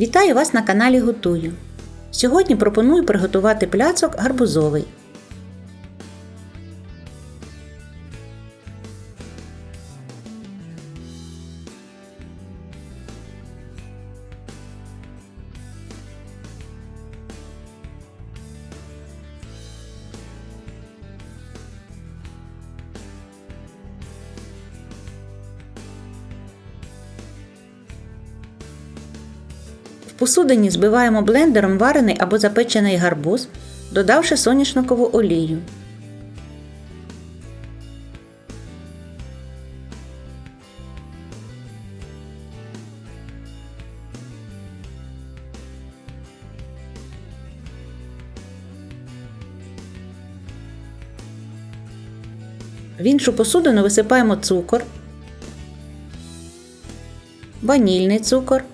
Вітаю вас на каналі Готую. Сьогодні пропоную приготувати пляцок гарбузовий. Посудині збиваємо блендером варений або запечений гарбуз, додавши соняшникову олію. В іншу посудину висипаємо цукор, ванільний цукор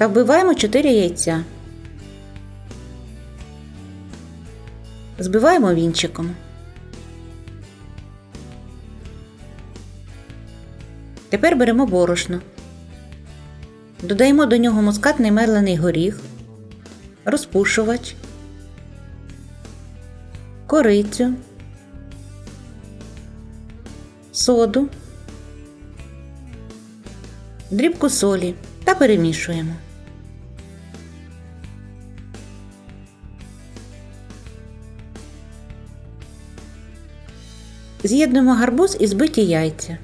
та вбиваємо 4 яйця. Збиваємо вінчиком. Тепер беремо борошно. Додаємо до нього мускатний мелений горіх, розпушувач, корицю, соду, дрібку солі та перемішуємо. З'єднуємо гарбуз і збиті яйця.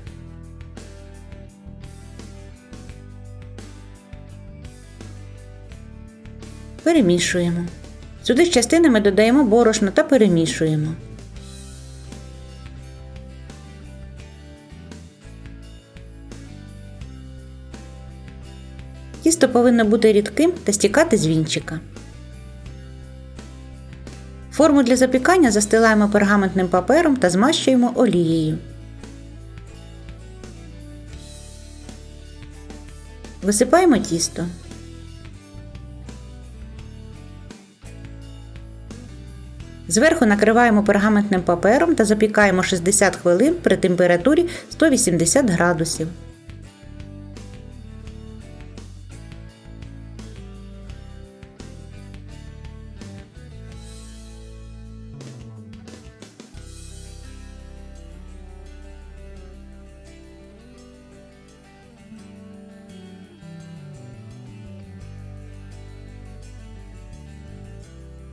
Перемішуємо. Сюди з частинами додаємо борошно та перемішуємо. Тісто повинно бути рідким та стікати з вінчика. Форму для запікання застилаємо пергаментним папером та змащуємо олією. Висипаємо тісто. Зверху накриваємо пергаментним папером та запікаємо 60 хвилин при температурі 180 градусів.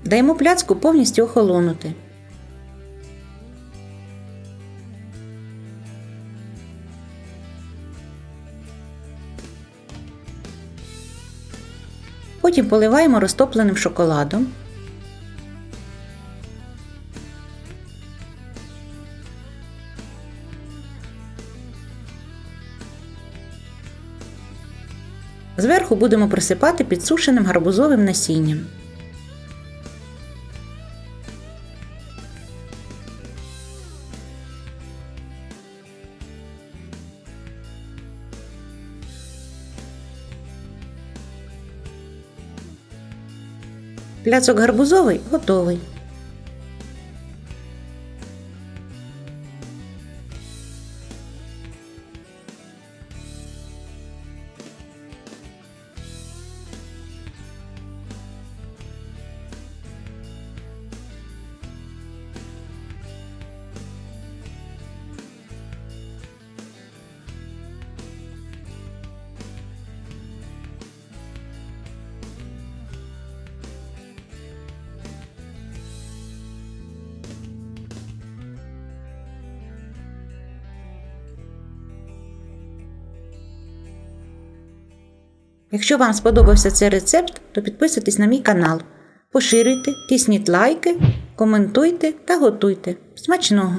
Даємо пляцку повністю охолонути. Потім поливаємо розтопленим шоколадом. Зверху будемо присипати підсушеним гарбузовим насінням. Пляцок гарбузовий готовий. Якщо вам сподобався цей рецепт, то підписуйтесь на мій канал, поширюйте, тисніть лайки, коментуйте та готуйте. Смачного!